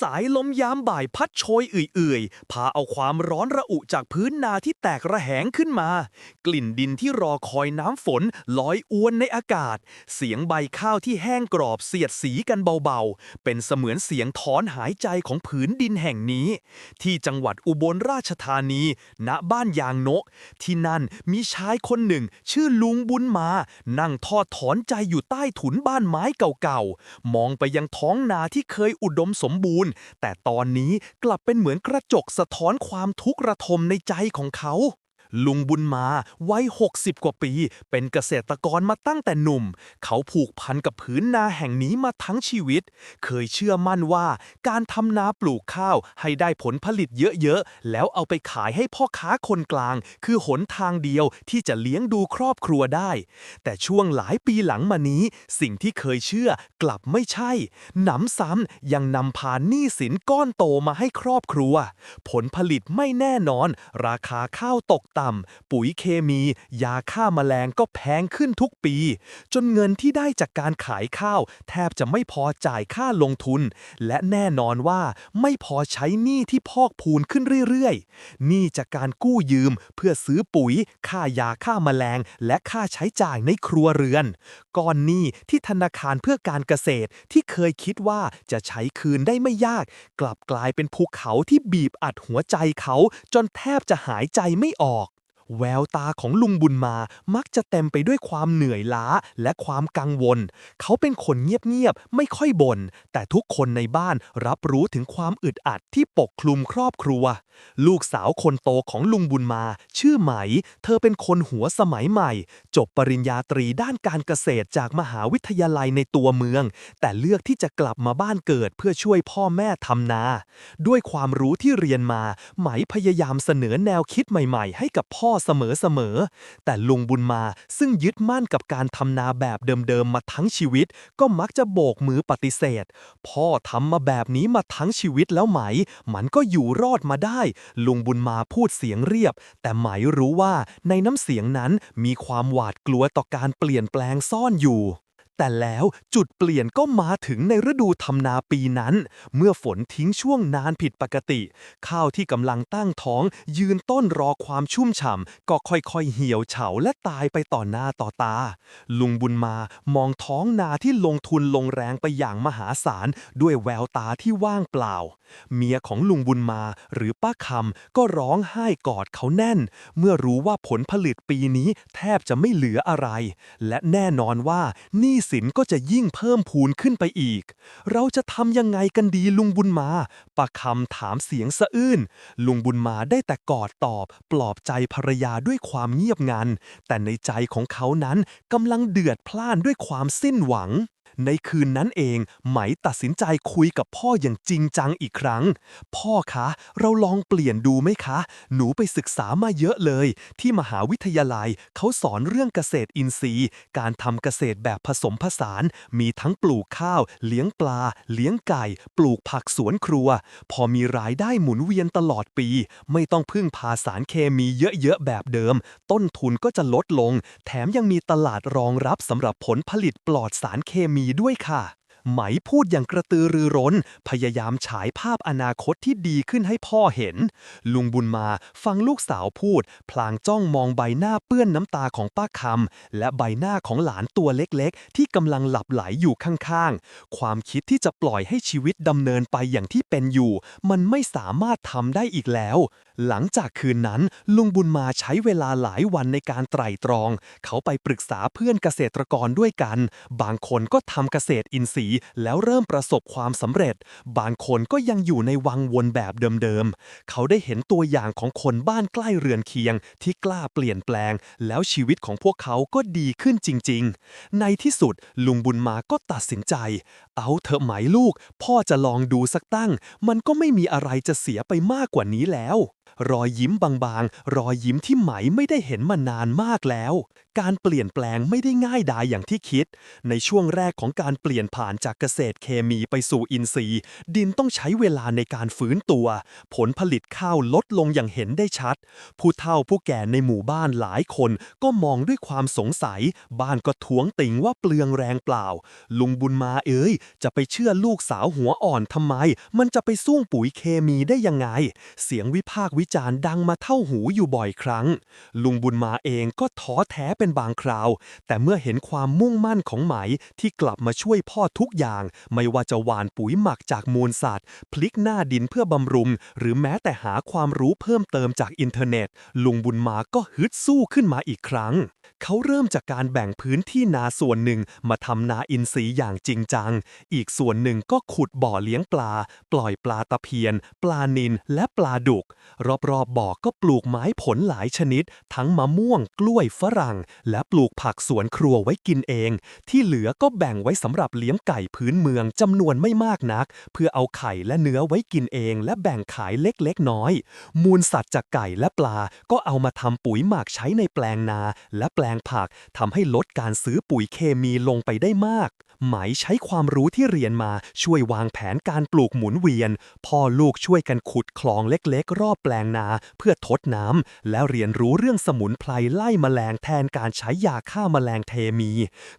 สายลมยามบ่ายพัดโชยเอื่อยๆ พาเอาความร้อนระอุจากพื้นนาที่แตกระแหงขึ้นมา กลิ่นดินที่รอคอยน้ำฝนลอยอวนในอากาศ เสียงใบข้าวที่แห้งกรอบเสียดสีกันเบาๆ เป็นเสมือนเสียงถอนหายใจของผืนดินแห่งนี้ ที่จังหวัดอุบลราชธานี ณบ้านยางนก ที่นั่นมีชายคนหนึ่ง ชื่อลุงบุญมา นั่งทอดถอนใจอยู่ใต้ถุนบ้านไม้เก่าๆมองไปยังท้องนาที่เคยอุดมสมบูรณ์แต่ตอนนี้กลับเป็นเหมือนกระจกสะท้อนความทุกข์ระทมในใจของเขา ลุงบุญมาวัย 60 กว่าปี เป็นเกษตรกรมาตั้งแต่หนุ่ม เขาผูกพันกับผืนนาแห่งนี้มาทั้งชีวิต เคยเชื่อมั่นว่าการทำนาปลูกข้าวให้ได้ผลผลิตเยอะๆ แล้วเอาไปขายให้พ่อค้าคนกลาง คือหนทางเดียวที่จะเลี้ยงดูครอบครัวได้ แต่ช่วงหลายปีหลังมานี้ สิ่งที่เคยเชื่อกลับไม่ใช่ หนำซ้ำยังนำพาหนี้สินก้อนโตมาให้ครอบครัว ผลผลิตไม่แน่นอน ราคาข้าวตกต่ำ ปุ๋ยเคมี ยาฆ่าแมลงก็แพงขึ้นทุกปี จนเงินที่ได้จากการขายข้าว แทบจะไม่พอจ่ายค่าลงทุน และแน่นอนว่าไม่พอใช้หนี้ที่พอกพูนขึ้นเรื่อยๆหนี้จากการกู้ยืมเพื่อซื้อปุ๋ย ค่ายาฆ่าแมลง และค่าใช้จ่ายในครัวเรือน ก้อนหนี้ที่ธนาคารเพื่อการเกษตรที่เคยคิดว่าจะใช้คืนได้ไม่ยาก กลับกลายเป็นภูเขาที่บีบอัดหัวใจเขาจนแทบจะหายใจไม่ออก แววตาของลุงบุญมามักจะเต็มไปด้วยความเหนื่อยล้าและความกังวล เขาเป็นคนเงียบๆ ไม่ค่อยบน่น แต่ทุกคนในบ้านรับรู้ถึงความอึดอัดที่ปกคลุมครอบครัว ลูกสาวคนโตของลุงบุญมา ชื่อไหม เธอเป็นคนหัวสมัยใหม่ จบปริญญาตรีด้านการเกษตรจากมหาวิทยาลัยในตัวเมือง แต่เลือกที่จะกลับมาบ้านเกิดเพื่อช่วยพ่อแม่ทำนา ด้วยความรู้ที่เรียนมา ไหมพยายามเสนอแนวคิดใหม่ ๆ ให้กับพ่อเสมอๆ แต่ลุงบุญมาซึ่งยึดมั่นกับการทำนาแบบเดิมๆ มาทั้งชีวิต ก็มักจะโบกมือปฏิเสธ พ่อทำมาแบบนี้มาทั้งชีวิตแล้วไหม มันก็อยู่รอดมาได้ ลุงบุญมาพูดเสียงเรียบ แต่ไหมรู้ว่าในน้ำเสียงนั้นมีความหวาดกลัวต่อการเปลี่ยนแปลงซ่อนอยู่ แต่แล้วจุดเปลี่ยนก็มาถึงในฤดูทำนาปีนั้น เมื่อฝนทิ้งช่วงนานผิดปกติ ข้าวที่กำลังตั้งท้อง ยืนต้นรอความชุ่มฉ่ำก็ค่อยๆเหี่ยวเฉาและตายไปต่อหน้าต่อตา ลุงบุญมามองท้องนาที่ลงทุนลงแรงไปอย่างมหาศาล ด้วยแววตาที่ว่างเปล่า เมียของลุงบุญมาหรือป้าคำก็ร้องไห้กอดเขาแน่น เมื่อรู้ว่าผลผลิตปีนี้แทบจะไม่เหลืออะไร และแน่นอนว่านี้สินก็จะยิ่งเพิ่มพูนขึ้นไปอีก เราจะทำยังไงกันดีลุงบุญมาป้าคำถามเสียงสะอื้น ลุงบุญมาได้แต่กอดตอบ ปลอบใจภรรยาด้วยความเงียบงัน แต่ในใจของเขานั้นกำลังเดือดพล่านด้วยความสิ้นหวัง ในคืนนั้นเองไหมตัดสินใจคุยกับพ่ออย่างจริงจังอีกครั้ง พ่อคะ เราลองเปลี่ยนดูไหมคะ หนูไปศึกษามาเยอะเลย ที่มหาวิทยาลัยเขาสอนเรื่องเกษตรอินทรีย์ การทำเกษตรแบบผสมผสาน มีทั้งปลูกข้าว เลี้ยงปลา เลี้ยงไก่ ปลูกผักสวนครัว พอมีรายได้หมุนเวียนตลอดปี ไม่ต้องพึ่งพาสารเคมีเยอะๆแบบเดิม ต้นทุนก็จะลดลง แถมยังมีตลาดรองรับสำหรับผลผลิตปลอดสารเคมมีด้วยค่ะ ไหมพูดอย่างกระตือรือร้น พยายามฉายภาพอนาคตที่ดีขึ้นให้พ่อเห็น ลุงบุญมาฟังลูกสาวพูด พลางจ้องมองใบหน้าเปื้อนน้ำตาของป้าคำและใบหน้าของหลานตัวเล็กๆ ที่กำลังหลับไหลอยู่ข้างๆ ความคิดที่จะปล่อยให้ชีวิตดำเนินไปอย่างที่เป็นอยู่ มันไม่สามารถทำได้อีกแล้ว หลังจากคืนนั้น ลุงบุญมาใช้เวลาหลายวันในการไตร่ตรอง เขาไปปรึกษาเพื่อนเกษตรกรด้วยกัน บางคนก็ทำเกษตรอินทรีย์แล้วเริ่มประสบความสำเร็จ บางคนก็ยังอยู่ในวังวนแบบเดิมๆ เขาได้เห็นตัวอย่างของคนบ้านใกล้เรือนเคียง ที่กล้าเปลี่ยนแปลง แล้วชีวิตของพวกเขาก็ดีขึ้นจริง ๆ ในที่สุดลุงบุญมาก็ตัดสินใจ เอาเถอะไหมลูก พ่อจะลองดูสักตั้ง มันก็ไม่มีอะไรจะเสียไปมากกว่านี้แล้ว รอยยิ้มบางๆ รอยยิ้มที่ไหมไม่ได้เห็นมานานมากแล้ว การเปลี่ยนแปลงไม่ได้ง่ายดายอย่างที่คิด ในช่วงแรกของการเปลี่ยนผ่านจากเกษตรเคมีไปสู่อินทรีย์ ดินต้องใช้เวลาในการฟื้นตัว ผลผลิตข้าวลดลงอย่างเห็นได้ชัด ผู้เฒ่าผู้แก่ในหมู่บ้านหลายคนก็มองด้วยความสงสัย บ้านก็ท้วงติงว่าเปลืองแรงเปล่า ลุงบุญมาเอ้ยจะไปเชื่อลูกสาวหัวอ่อนทำไม มันจะไปสู้ปุ๋ยเคมีได้ยังไง เสียงวิพากษ์วิจารณ์ดังมาเท่าหูอยู่บ่อยครั้ง ลุงบุญมาเองก็ท้อแท้เป็นบางคราว แต่เมื่อเห็นความมุ่งมั่นของไหมที่กลับมาช่วยพ่อทุกอย่าง ไม่ว่าจะหว่านปุ๋ยหมักจากมูลสัตว์พลิกหน้าดินเพื่อบำรุง หรือแม้แต่หาความรู้เพิ่มเติมจากอินเทอร์เน็ต ลุงบุญมาก็ฮึดสู้ขึ้นมาอีกครั้ง เขาเริ่มจากการแบ่งพื้นที่นาส่วนหนึ่งมาทำนาอินทรีย์อย่างจริงจัง อีกส่วนหนึ่งก็ขุดบ่อเลี้ยงปลา ปล่อยปลาตะเพียน ปลานิลและปลาดุกรอบๆบบ่อก็ปลูกไม้ผลหลายชนิด ทั้งมะม่วง กล้วยฝรั่ง และปลูกผักสวนครัวไว้กินเอง ที่เหลือก็แบ่งไว้สำหรับเลี้ยงไก่พื้นเมืองจำนวนไม่มากนัก เพื่อเอาไข่และเนื้อไว้กินเอง และแบ่งขายเล็กๆน้อย มูลสัตว์จากไก่และปลา ก็เอามาทำปุ๋ยหมักใช้ในแปลงนา และแปลงผักทำให้ลดการซื้อปุ๋ยเคมีลงไปได้มาก ไหมใช้ความรู้ที่เรียนมาช่วยวางแผนการปลูกหมุนเวียน พ่อลูกช่วยกันขุดคลองเล็กๆ รอบแปลงนา เพื่อทดน้ำแล้วเรียนรู้เรื่องสมุนไพรไล่แมลงแทนการใช้ยาฆ่าแมลงเทมี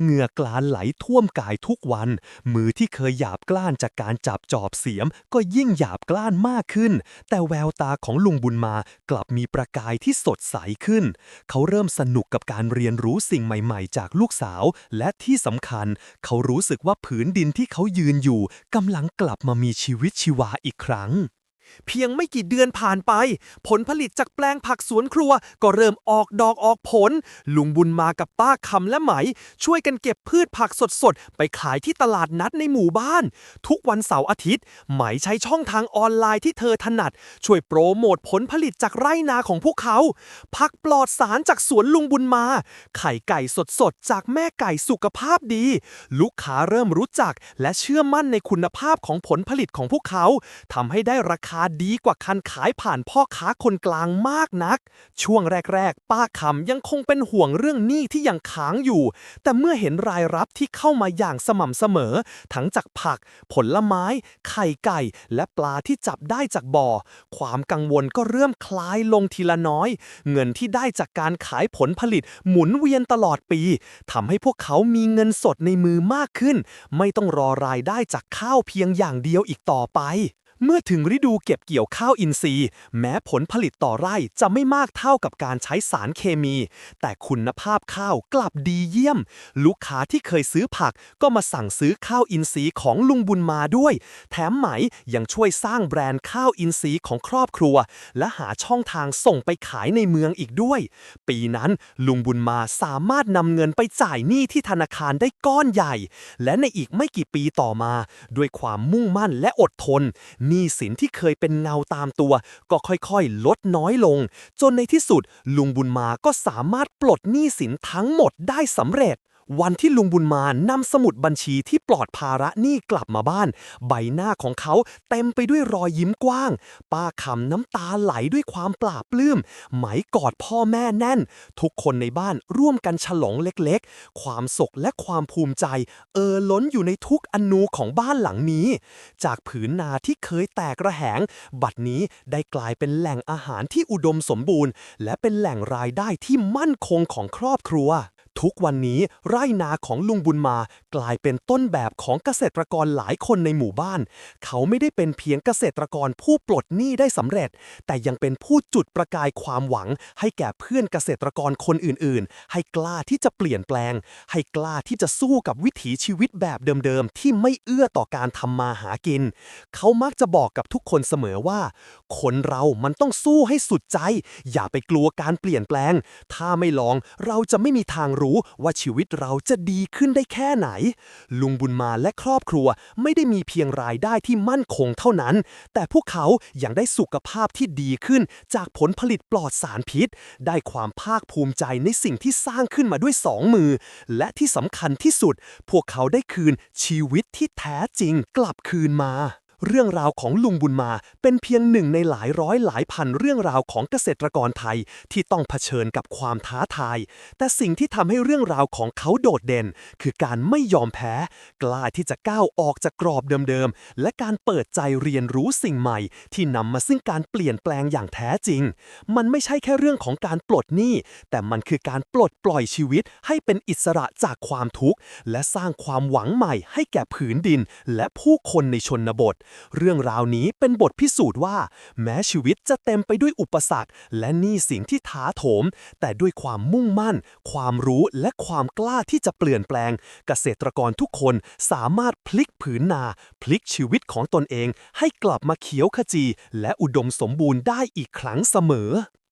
เหงื่อกลานไหลท่วมกายทุกวัน มือที่เคยหยาบกล้านจากการจับจอบเสียม ก็ยิ่งหยาบกล้านมากขึ้น แต่แววตาของลุงบุญมากลับมีประกายที่สดใสขึ้น เขาเริ่มสนุกกับการเรียนรู้สิ่งใหม่ ๆ จากลูกสาว และที่สำคัญเขารู้สึกว่าผืนดินที่เขายืนอยู่กำลังกลับมามีชีวิตชีวาอีกครั้ง เพียงไม่กี่เดือนผ่านไป ผลผลิตจากแปลงผักสวนครัว ก็เริ่มออกดอกออกผล ลุงบุญมากับป้าคำและไหม ช่วยกันเก็บพืชผักสดๆ ไปขายที่ตลาดนัดในหมู่บ้าน ทุกวันเสาร์อาทิตย์ ไหมใช้ช่องทางออนไลน์ที่เธอถนัด ช่วยโปรโมทผลผลิตจากไร่นาของพวกเขา ผักปลอดสารจากสวนลุงบุญมา ไข่ไก่สดๆ จากแม่ไก่สุขภาพดี ลูกค้าเริ่มรู้จักและเชื่อมั่นในคุณภาพของผลผลิตของพวกเขาทำให้ได้ราคาดีกว่าคันขายผ่านพ่อค้าคนกลางมากนัก ช่วงแรก ๆ ป้าคำยังคงเป็นห่วงเรื่องหนี้ที่ยังค้างอยู่ แต่เมื่อเห็นรายรับที่เข้ามาอย่างสม่ำเสมอ ทั้งจากผัก ผลไม้ ไข่ไก่ และปลาที่จับได้จากบ่อ ความกังวลก็เริ่มคลายลงทีละน้อย เงินที่ได้จากการขายผลผลิตหมุนเวียนตลอดปีทำให้พวกเขามีเงินสดในมือมากขึ้น ไม่ต้องรอรายได้จากข้าวเพียงอย่างเดียวอีกต่อไป เมื่อถึงฤดูเก็บเกี่ยวข้าวอินทรีย์ แม้ผลผลิตต่อไร่จะไม่มากเท่ากับการใช้สารเคมี แต่คุณภาพข้าวกลับดีเยี่ยม ลูกค้าที่เคยซื้อผักก็มาสั่งซื้อข้าวอินทรีย์ของลุงบุญมาด้วย แถมไหมยังช่วยสร้างแบรนด์ข้าวอินทรีย์ของครอบครัว และหาช่องทางส่งไปขายในเมืองอีกด้วย ปีนั้นลุงบุญมาสามารถนำเงินไปจ่ายหนี้ที่ธนาคารได้ก้อนใหญ่ และในอีกไม่กี่ปีต่อมา ด้วยความมุ่งมั่นและอดทนหนี้สินที่เคยเป็นเงาตามตัว ก็ค่อยๆ ลดน้อยลง จนในที่สุดลุงบุญมาก็สามารถปลดหนี้สินทั้งหมดได้สำเร็จ วันที่ลุงบุญมานำสมุดบัญชีที่ปลอดภาระหนี้กลับมาบ้าน ใบหน้าของเขาเต็มไปด้วยรอยยิ้มกว้าง ป้าคำน้ำตาไหลด้วยความปลาบปลื้มไหมกอดพ่อแม่แน่น ทุกคนในบ้านร่วมกันฉลองเล็กๆ ความสุขและความภูมิใจ เออล้นอยู่ในทุกอนูของบ้านหลังนี้ จากผืนนาที่เคยแตกระแหง บัดนี้ได้กลายเป็นแหล่งอาหารที่อุดมสมบูรณ์ และเป็นแหล่งรายได้ที่มั่นคงของครอบครัว ทุกวันนี้ไร่นาของลุงบุญมากลายเป็นต้นแบบของเกษตรกรหลายคนในหมู่บ้าน เขาไม่ได้เป็นเพียงเกษตรกรผู้ปลดหนี้ได้สำเร็จ แต่ยังเป็นผู้จุดประกายความหวัง ให้แก่เพื่อนเกษตรกรคนอื่นๆ ให้กล้าที่จะเปลี่ยนแปลง ให้กล้าที่จะสู้กับวิถีชีวิตแบบเดิมๆ ที่ไม่เอื้อต่อการทำมาหากิน เขามักจะบอกกับทุกคนเสมอว่า คนเรามันต้องสู้ให้สุดใจ อย่าไปกลัวการเปลี่ยนแปลง ถ้าไม่ลองเราจะไม่มีทางรู้ว่าชีวิตเราจะดีขึ้นได้แค่ไหน ลุงบุญมาและครอบครัวไม่ได้มีเพียงรายได้ที่มั่นคงเท่านั้น แต่พวกเขายังได้สุขภาพที่ดีขึ้นจากผลผลิตปลอดสารพิษ ได้ความภาคภูมิใจในสิ่งที่สร้างขึ้นมาด้วยสองมือ และที่สำคัญที่สุด พวกเขาได้คืนชีวิตที่แท้จริงกลับคืนมา เรื่องราวของลุงบุญมาเป็นเพียงหนึ่งในหลายร้อยหลายพันเรื่องราวของเกษตรกรไทยที่ต้องเผชิญกับความท้าทาย แต่สิ่งที่ทำให้เรื่องราวของเขาโดดเด่น คือการไม่ยอมแพ้ กล้าที่จะก้าวออกจากกรอบเดิมๆ และการเปิดใจเรียนรู้สิ่งใหม่ ที่นำมาซึ่งการเปลี่ยนแปลงอย่างแท้จริง มันไม่ใช่แค่เรื่องของการปลดหนี้ แต่มันคือการปลดปล่อยชีวิต ให้เป็นอิสระจากความทุกข์ และสร้างความหวังใหม่ให้แก่ผืนดิน และผู้คนในชนบทเรื่องราวนี้เป็นบทพิสูจน์ว่า แม้ชีวิตจะเต็มไปด้วยอุปสรรค และหนี้สินที่ท้าโถม แต่ด้วยความมุ่งมั่น ความรู้และความกล้าที่จะเปลี่ยนแปลง เกษตรกรทุกคนสามารถพลิกผืนนา พลิกชีวิตของตนเอง ให้กลับมาเขียวขจี และอุดมสมบูรณ์ได้อีกครั้งเสมอ